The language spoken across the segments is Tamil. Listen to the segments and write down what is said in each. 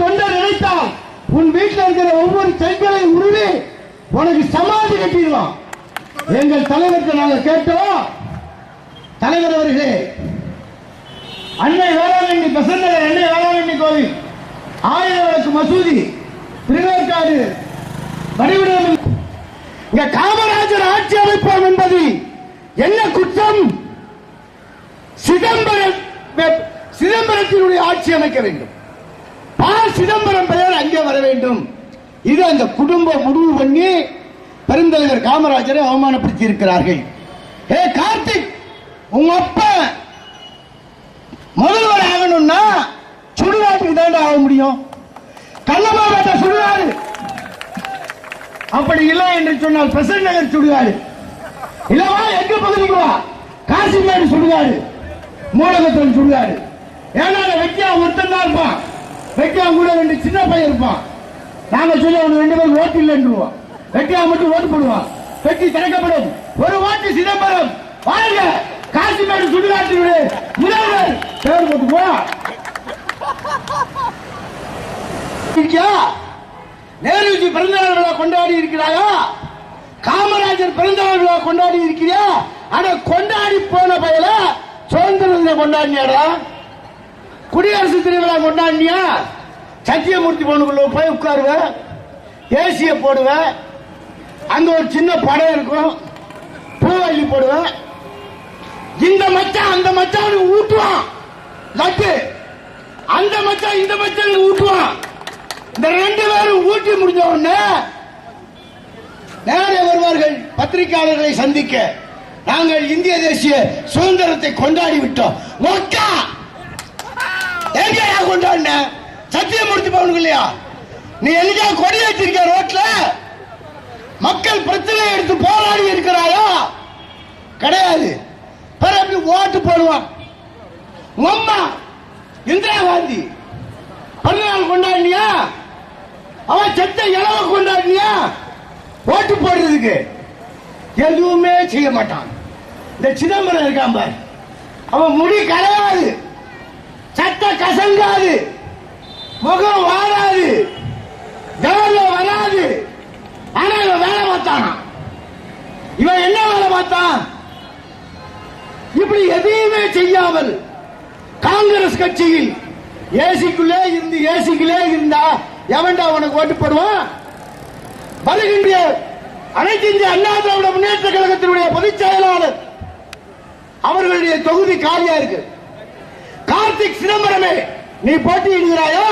தொண்டர் நினைத்தால் உன் வீட்டில் இருக்கிற ஒவ்வொரு செல்களை உருவி உனக்கு சமாதி கட்டிடுவான் எங்கள் தலைவருக்கு நாங்கள் கேட்டோம் தலைவர் அவர்களே அன்னை வேளாங்கண்ணி பெசந்தலை அன்னை வேளாங்கண்ணி கோவில் ஆயிரம் விளக்கு மசூதி திருவேற்காடு வடிவிடம் இங்க காமராஜர் ஆட்சி அமைப்போம் என்பது என்ன குற்றம்? சிதம்பரம் சிதம்பரத்தினுடைய ஆட்சி அமைக்க வேண்டும். பா சிதம்பரம் பெயர் அங்கே வர வேண்டும். இது அந்த குடும்பம் முடிவு பண்ணி பெருந்தலைவர் காமராஜரை அவமானப்படுத்தி இருக்கிறார்கள். ஏ கார்த்திக் உங்க அப்பா முதல்வர் ஆகணும்னா சுடுகாட்டுக்கு தாண்டா ஆக முடியும். கள்ளமாவட்ட சுடுகாடு. அப்படி இல்லை என்று சொன்னால் பெசன்ட் நகர் சுடுகாடு. இல்லவா எங்க பகுதிக்கு வா. காசிமேடு சுடுகாடு. மூலகத்தன் சுடுகாடு. ஏன்னா வெட்டியா ஒருத்தன் தான் இருப்பான். வெட்டியா கூட ரெண்டு சின்ன பையன் இருப்பான். நாங்க சொல்லி அவனுக்கு ரெண்டு பேரும் ஓட்டு இல்லைன்றுவோம் வெட்டியா மட்டும் ஓட்டு போடுவான். வெட்டி திறக்கப்படும் ஒரு ஓட்டு சிதம்பரம். வாழ்க காசிமேடு சுடுகாட்டினுடைய முதல்வர். பேர் போட்டு போ இருக்கியா நேருஜி பிறந்தநாள் விழா கொண்டாடி இருக்கிறாயா? காமராஜர் பிறந்தநாள் விழா கொண்டாடி இருக்கிறியா? ஆனா கொண்டாடி போன பயல சுதந்திர கொண்டாடினாடா குடியரசு திருவிழா கொண்டாடினியா? சத்தியமூர்த்தி பொண்ணுக்குள்ள போய் உட்காருவ ஏசிய போடுவ அங்க ஒரு சின்ன படம் இருக்கும் பூவள்ளி போடுவ. இந்த மச்சான் அந்த மச்சான் ஊட்டுவான். லட்டு. அந்த மச்சான் இந்த மச்சான் ஊட்டுவான். இந்த ரெண்டு பேரும் ஊட்டி முடிஞ்ச உடனே நேரே வருவார்கள் பத்திரிகையாளர்களை சந்திக்க. நாங்கள் இந்திய தேசிய சுதந்திரத்தை கொண்டாடி விட்டோம். மொக்கா கொண்டாடின. சத்தியமூர்த்தி பவனுக்கு இல்லையா? நீ எங்கயா கொடி வச்சிருக்க ரோட்ல? மக்கள் பிரச்சனை எடுத்து போராடி இருக்கிறாயா? கிடையாது. பிறகு ஓட்டு போடுவான்? உம்மா இந்திரா காந்தி பிறந்தநாள் கொண்டாடினியா? அவன் செத்த இளவ கொண்டாடினியா? ஓட்டு போடுறதுக்கு எதுவுமே செய்ய மாட்டான். இந்த சிதம்பரம் இருக்கான் பாரு. அவன் முடி கலையாது கசங்காது. முகம் வாராது கவர்ல வராது. ஆனா இவன் வேலை பார்த்தானா. இவன் என்ன வேலை பார்த்தான்? இப்படி எதையுமே செய்யாமல் காங்கிரஸ் கட்சியில் ஏசிக்குள்ளே இருந்து ஏசிக்குள்ளே இருந்தா எவன்டா உனக்கு ஓட்டு போடுவான்? வருகின்ற அனைத்து இந்திய அண்ணா திராவிட முன்னேற்ற கழகத்தினுடைய பொதுச் செயலாளர் அவர்களுடைய தொகுதி காலியா இருக்கு. கார்த்திக் சிதம்பரமே நீ போட்டியிடுகிறாயா?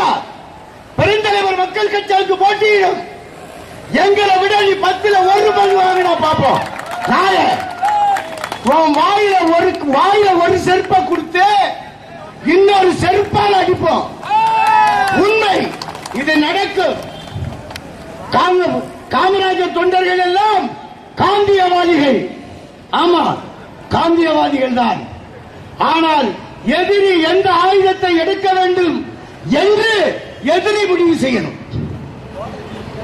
பெருந்தலைவர் மக்கள் கட்சிக்கு போட்டியிடும். எங்களை விட நீ பத்துல ஒரு பங்கு வாங்கினா பாப்போம் நாய உன் வாயில ஒரு வாயில ஒரு செருப்பை கொடுத்து இன்னொரு செருப்பால் அடிப்போம். உண்மை இது நடக்கும். காம- காமராஜர் தொண்டர்கள் எல்லாம் காந்தியவாதிகள். ஆமா காந்தியவாதிகள் தான். ஆனால் எதிரி எந்த ஆயுதத்தை எடுக்க வேண்டும் என்று எதிரி முடிவு செய்யணும்.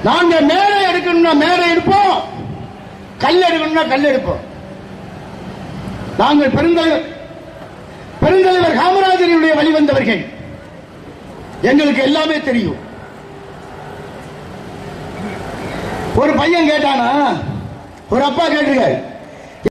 நாங்க மேடை எடுக்கணும்னா மேடை எடுப்போம். கல் எடுக்கணும்னா கல் எடுப்போம். நாங்கள் பெருந்தலைவர் பெருந்தலைவர் காமராஜருடைய வழிவந்தவர்கள். எங்களுக்கு எல்லாமே தெரியும். ஒரு பையன் கேட்டானா? ஒரு அப்பா கேட்டிருக்காரு.